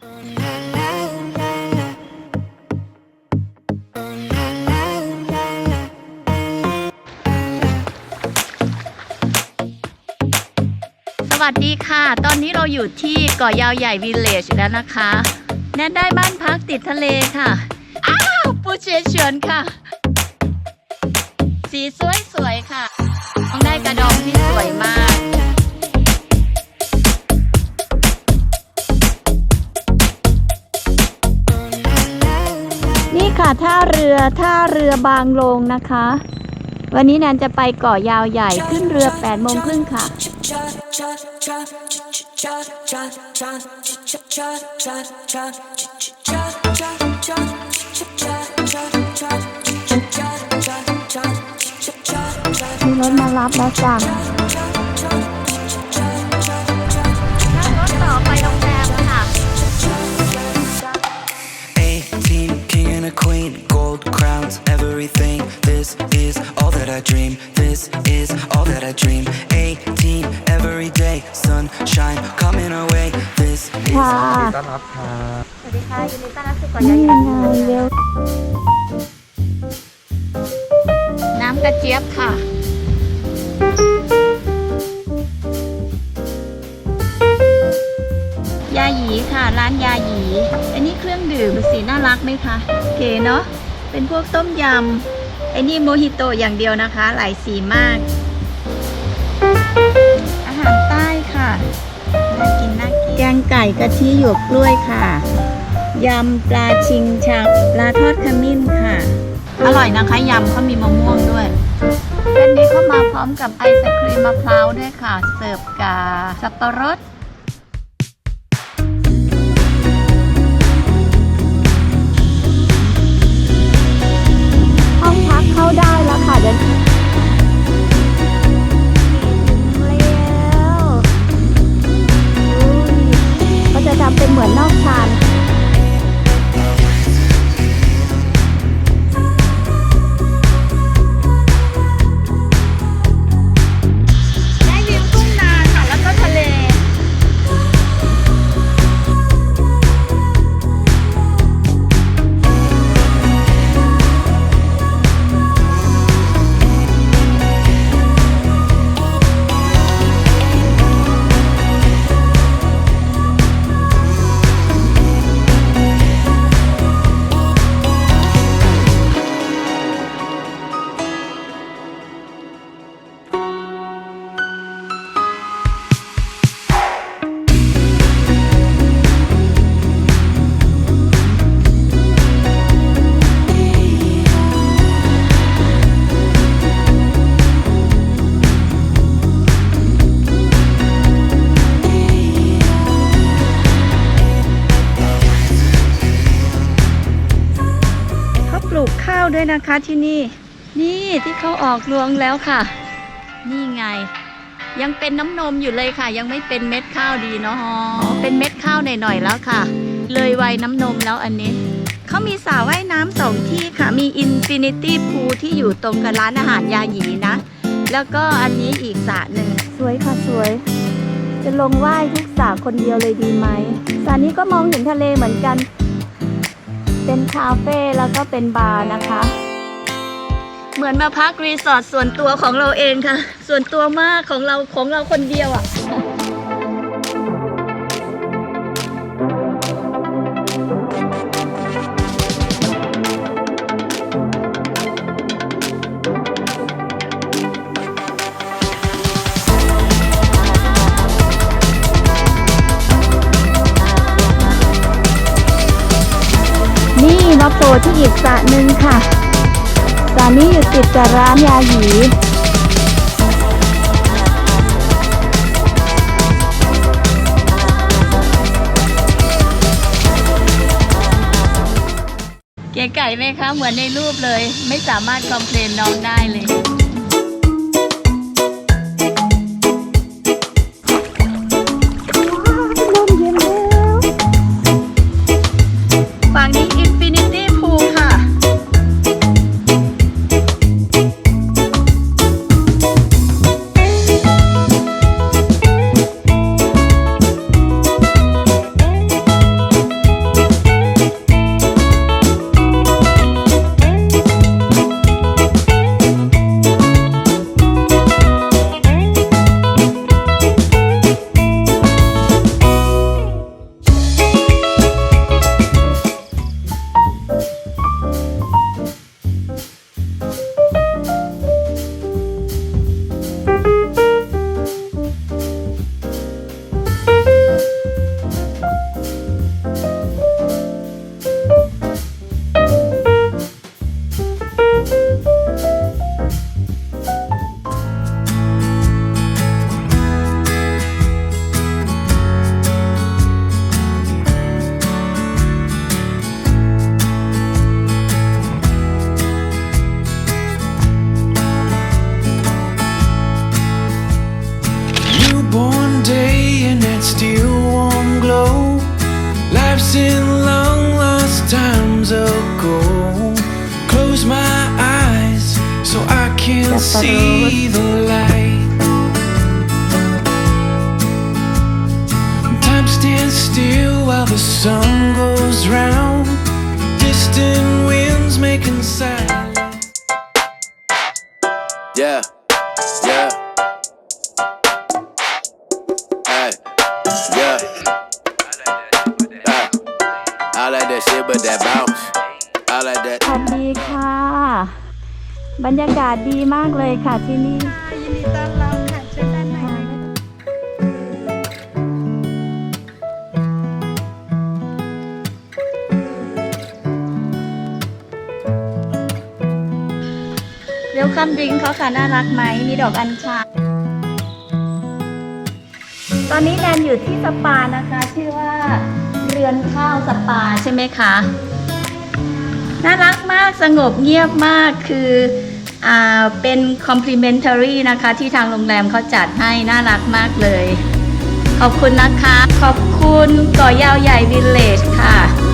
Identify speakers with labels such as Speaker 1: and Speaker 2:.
Speaker 1: สวัสดีค่ะ ตอนนี้เราอยู่ที่เกาะยาวใหญ่วิลเลจแล้วนะคะ แนทได้บ้านพักติดทะเลค่ะ อ้าวปูเชยเฉินค่ะ สีสวยสวยๆค่ะ ต้องได้กระดองที่สวยมาก ท่าเรือท่าเรือบางลงนะคะ วันนี้แนนจะไปเกาะยาวใหญ่ขึ้นเรือ8โมงครึ่งค่ะ มีรถมารับแล้วจ้ะ
Speaker 2: sunshine coming our way. This is
Speaker 1: ค่ะ
Speaker 3: ต้อนรับครับ
Speaker 1: สวัสดีค่ะยินดีต้อนรับสู่เกาะยาวใหญ่เร็วน้ำกระเจี๊ยบค่ะ ยาหยีค่ะ ร้านยาหยี อันนี้เครื่องดื่มสีน่ารักไหมคะเก๋เนาะเป็นพวกต้มยำไอ้นี่โมฮิโตอย่างเดียวนะคะ หลายสีมาก กงไก่กะทิหยวกกล้วยค่ะ ยำปลาชิงชักปลาทอดขมิ้นค่ะ อร่อยนะคะยำเขามีมะม่วงด้วยเส้นนี้เข้ามาพร้อมกับไอศครีมมะพร้าวด้วยค่ะ เสิร์ฟกับสับปะรด ด้วยนะคะที่นี่ นี่ที่เขาออกรวงแล้วค่ะ นี่ไง ยังเป็นน้ำนมอยู่เลยค่ะ ยังไม่เป็นเม็ดข้าวดีเนาะอ๋อเป็นเม็ดข้าวหน่อยๆแล้วค่ะ เลยวัยน้ำนมแล้วอันนี้เขามีสระว่ายน้ำสองที่ค่ะ มีอินฟินิตี้พูลที่อยู่ตรงกับร้านอาหารยาหยีนะ แล้วก็อันนี้อีกสระหนึ่งสวยค่ะสวย จะลงว่ายทุกสระคนเดียวเลยดีไหมสระนี้ก็มองเห็นทะเลเหมือนกัน เป็นคาเฟ่แล้วก็เป็นบาร์นะคะ เหมือนมาพักรีสอร์ทส่วนตัวของเราเองค่ะ ส่วนตัวมากของเราของเราคนเดียวอะ่ะ ล่ที่อีกสระหนึ่งค่ะสระนี้อยู่ติดกับร้านยาหยีเก๋ไก่ไหมคะ เหมือนในรูปเลย ไม่สามารถคอมเพลนน้องได้เลย
Speaker 3: can see the light. Time stands still while the sun goes round. Distant winds making silence.
Speaker 4: Yeah, yeah. Hey, yeah. Hey. I like that shit, but that bounce. I like that.
Speaker 1: สวัสดีค่ะ บรรยากาศดีมากเลยค่ะที่นี่
Speaker 5: ยินดีต้อนรับค่ะเชิญด้านในเลย
Speaker 1: เวลคัมดริงเขาค่ะน่ารักไหม มีดอกอัญชัน ตอนนี้แนนอยู่ที่สปานะคะ ชื่อว่าเรือนข้าวสปาใช่ไหมคะ น่ารักมากสงบเงียบมากคืออ่า เป็น complimentary นะคะที่ทางโรงแรมเขาจัดให้น่ารักมากเลย ขอบคุณนะคะ ขอบคุณก่อยาวใหญ่วิลเลจค่ะ